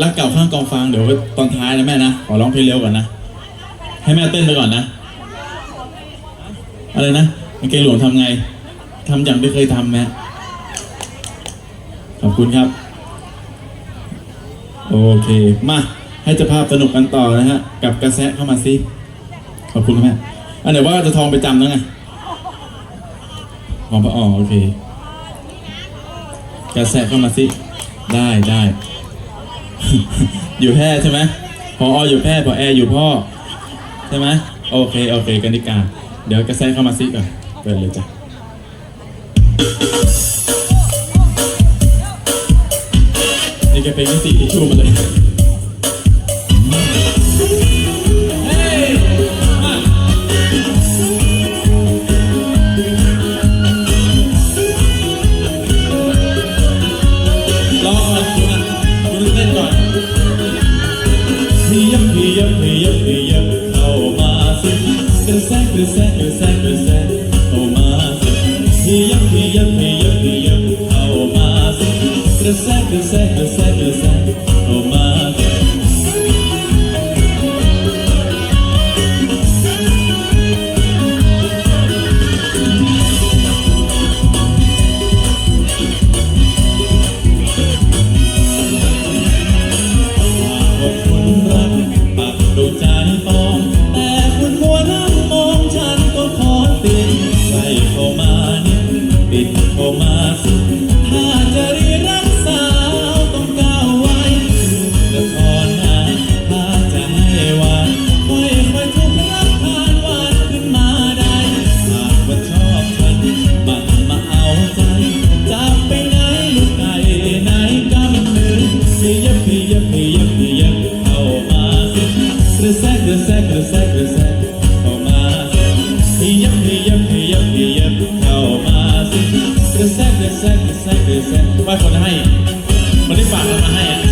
รักเก่าข้างกองฟางเดี๋ยวตอนท้ายนะแม่นะขอร้องเพลงเร็วก่อนนะให้แม่เต้นไปก่อนนะ อะไรนะกางเกงหลวงทำไงทำอย่างที่เคยทำแม่ขอบคุณครับ โอเค มาให้เจ้าภาพสนุกกันต่อนะฮะ กับกระแสะเข้ามาสิขอบคุณครับแม่อันเดียวว่าจะทองไปจำแล้วไงของพระอ๋อโอเค กระแสะเข้ามาสิ ได้ได้ อยู่แพร่ใช่ไหมพออยู่แพร่พอแอร์อยู่พ่อ ใช่ไหมโอเค โอเคกันดิกา เดี๋ยวกระแสเข้ามาซิก่อนเปิดเลยจ้ะนี่แกเป็นนิติที่ชู่มาเลย ระแสกระแสกระแกระแสกระแสกระแสกระแสว่าคนให้คนได้ฝากมันมาให้อะ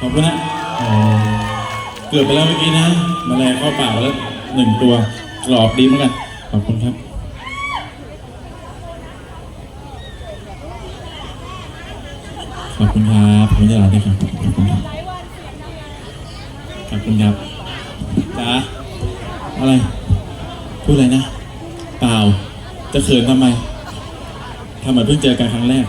ขอบคุณนะเกือบไปแล้วเมื่อกี้นะแมาแรงเข้าปากแล้วหนึ่งตัวกรอบดีเหมือนกันขอบคุณครับขอบคุณครับผมจะลาด้วยครับขอบคุณครับขอบคุณครับจ้าอะไรพูดอะไรนะ เปล่าจะเขินทำไมทำเหมือนเพิ่งเจอกันครั้งแรก